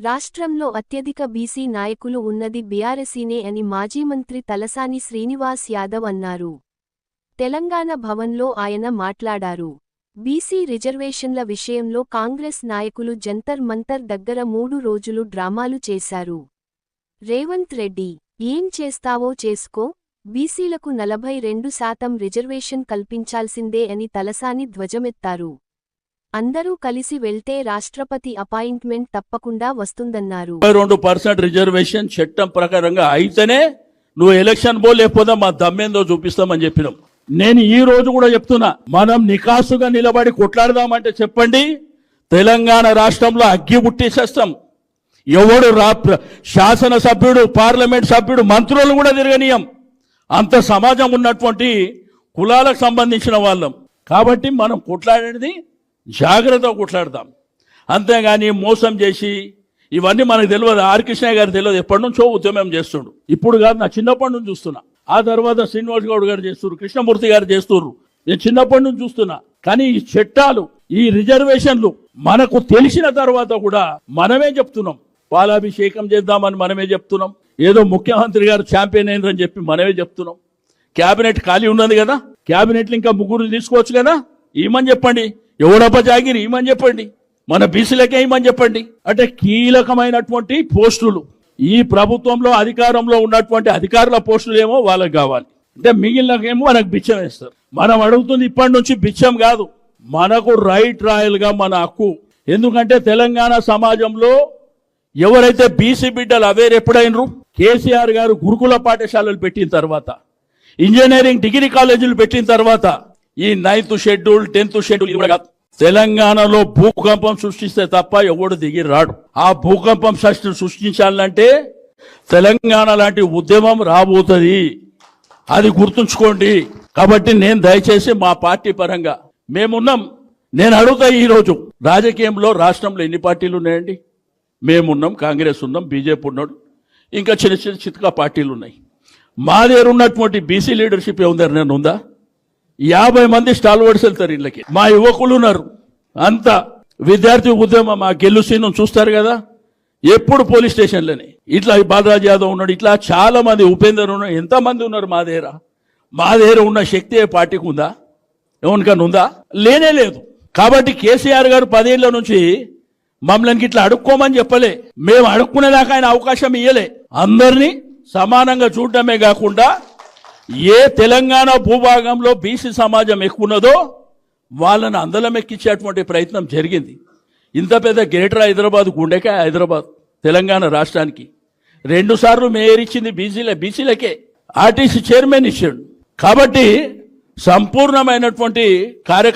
రాష్ట్రంలో అత్యధిక బీసీ నాయకులు ఉన్నది బీఆర్ఎసీనే అని మాజీ మంత్రి తలసాని శ్రీనివాస్ యాదవ్ అన్నారు. తెలంగాణ భవన్లో ఆయన మాట్లాడారు. బీసీ రిజర్వేషన్ల విషయంలో కాంగ్రెస్ నాయకులు జంతర్ మంతర్ దగ్గర మూడు రోజులు డ్రామాలు చేశారు. రేవంత్ రెడ్డి ఏం చేస్తావో చేసుకో. బీసీలకు నలభై రెండు శాతం రిజర్వేషన్ కల్పించాల్సిందే అని తలసాని ధ్వజమెత్తారు. అందరూ కలిసి వెళ్తే రాష్ట్రపతి అపాయింట్మెంట్ తప్పకుండా వస్తుందన్నారు. రెండు పర్సెంట్ రిజర్వేషన్ చట్టం ప్రకారంగా అయితేనే నువ్వు ఎలక్షన్ పో లేకపోతే మా దమ్మేందో చూపిస్తామని చెప్పినాం. నేను ఈ రోజు కూడా చెప్తున్నా మనం నికాసుగా నిలబడి కొట్లాడదామంటే చెప్పండి తెలంగాణ రాష్ట్రంలో అగ్గి పుట్టేసేస్తాం ఎవడు రా శాసనసభ్యుడు పార్లమెంట్ సభ్యుడు మంత్రులు కూడా తిరగనీయం. అంత సమాజం ఉన్నటువంటి కులాలకు సంబంధించిన వాళ్ళం. కాబట్టి మనం కొట్లాడేది జాగ్రత్తగా కొట్లాడతాం. అంతేగాని మోసం చేసి ఇవన్నీ మనకు తెలియదు. ఆర్ గారు తెలియదు. ఎప్పటి నుంచో ఉద్యమం చేస్తుండు. ఇప్పుడు కాదు నా చిన్నప్పటి నుంచి చూస్తున్నా. ఆ తర్వాత శ్రీనివాస్ గౌడ్ గారు చేస్తున్నారు కృష్ణమూర్తి గారు చేస్తున్నారు నేను చిన్నప్పటి నుంచి చూస్తున్నా. కానీ ఈ చట్టాలు ఈ రిజర్వేషన్లు మనకు తెలిసిన తర్వాత కూడా మనమే చెప్తున్నాం. పాలాభిషేకం చేద్దామని మనమే చెప్తున్నాం. ఏదో ముఖ్యమంత్రి గారు ఛాంపియన్ అయినని చెప్పి మనమే చెప్తున్నాం. క్యాబినెట్ ఖాళీ ఉన్నది కదా? క్యాబినెట్లు ఇంకా ముగ్గురు తీసుకోవచ్చు కదా? ఏమని చెప్పండి? ఎవడప్ప జాగిరి ఏమని చెప్పండి? మన బీసీలకే ఏమని చెప్పండి? అంటే కీలకమైనటువంటి పోస్టులు. ఈ ప్రభుత్వంలో అధికారంలో ఉన్నటువంటి అధికారుల పోస్టులు ఏమో వాళ్ళకి కావాలి. అంటే మిగిలినకేమో మనకు బిచ్చం వేస్తారు. మనం అడుగుతుంది ఇప్పటి నుంచి బిచ్చం కాదు. మనకు రైట్ రాయల్గా మన హక్కు. ఎందుకంటే తెలంగాణ సమాజంలో ఎవరైతే బీసీ బిడ్డలు అవేర్ ఎప్పుడైనరు? కేసీఆర్ గారు గురుకుల పాఠశాలలు పెట్టిన తర్వాత ఇంజనీరింగ్ డిగ్రీ కాలేజీలు పెట్టిన తర్వాత ఈ నైన్త్ షెడ్యూల్ టెన్త్ షెడ్యూల్ ఇది కూడా కాదు. తెలంగాణలో భూకంపం సృష్టిస్తే తప్ప ఎవడు దిగి రాడు. ఆ భూకంపం సృష్టి సృష్టించాలంటే తెలంగాణ లాంటి ఉద్యమం రాబోతుంది. అది గుర్తుంచుకోండి. కాబట్టి నేను దయచేసి మా పార్టీ పరంగా మేమున్నాం. నేను అడుగుతా ఈరోజు రాజకీయంలో రాష్ట్రంలో ఎన్ని పార్టీలు ఉన్నాయండి? మేమున్నాం కాంగ్రెస్ ఉన్నాం బీజేపీ ఉన్నాడు. ఇంకా చిన్న చిన్న చితకా పార్టీలు ఉన్నాయి. మా దగ్గర ఉన్నటువంటి బీసీ లీడర్షిప్ ఏముందని నేను ఉందా? యాభై మంది స్టాల్వర్డ్స్ వెళ్తారు ఇళ్ళకి. మా యువకులు ఉన్నారు. అంతా విద్యార్థి ఉద్యమం మా గెలుసీను చూస్తారు కదా? ఎప్పుడు పోలీస్ స్టేషన్లోనే. ఇట్లా బాలరాజ్ యాదవ్ ఉన్నాడు ఇట్లా చాలా మంది ఉపేందర్ ఉన్నాడు ఎంతమంది ఉన్నారు మా దగ్గర? మా దగ్గర ఉన్న శక్తి ఏ పార్టీకి ఉందా? ఎవరికన్నా ఉందా? లేనే లేదు. కాబట్టి కేసీఆర్ గారు పదేళ్ళ నుంచి మమ్మల్ని ఇట్లా అడుక్కోమని చెప్పలే. మేము అడుక్కునేదాకా ఆయన అవకాశం ఇయ్యలే. అందరినీ సమానంగా చూడటమే కాకుండా ఏ తెలంగాణ భూభాగంలో బీసీ సమాజం ఎక్కువ ఉన్నదో వాళ్ళని అందలం ఎక్కించేటువంటి ప్రయత్నం జరిగింది. ఇంత పెద్ద గ్రేటర్ హైదరాబాద్ గుండెకాయ హైదరాబాద్ తెలంగాణ రాష్ట్రానికి. రెండు సార్లు మేయర్ ఇచ్చింది బీసీలే బీసీలకే. ఆర్టీసీ చైర్మన్ ఇచ్చాడు. కాబట్టి సంపూర్ణమైనటువంటి కార్య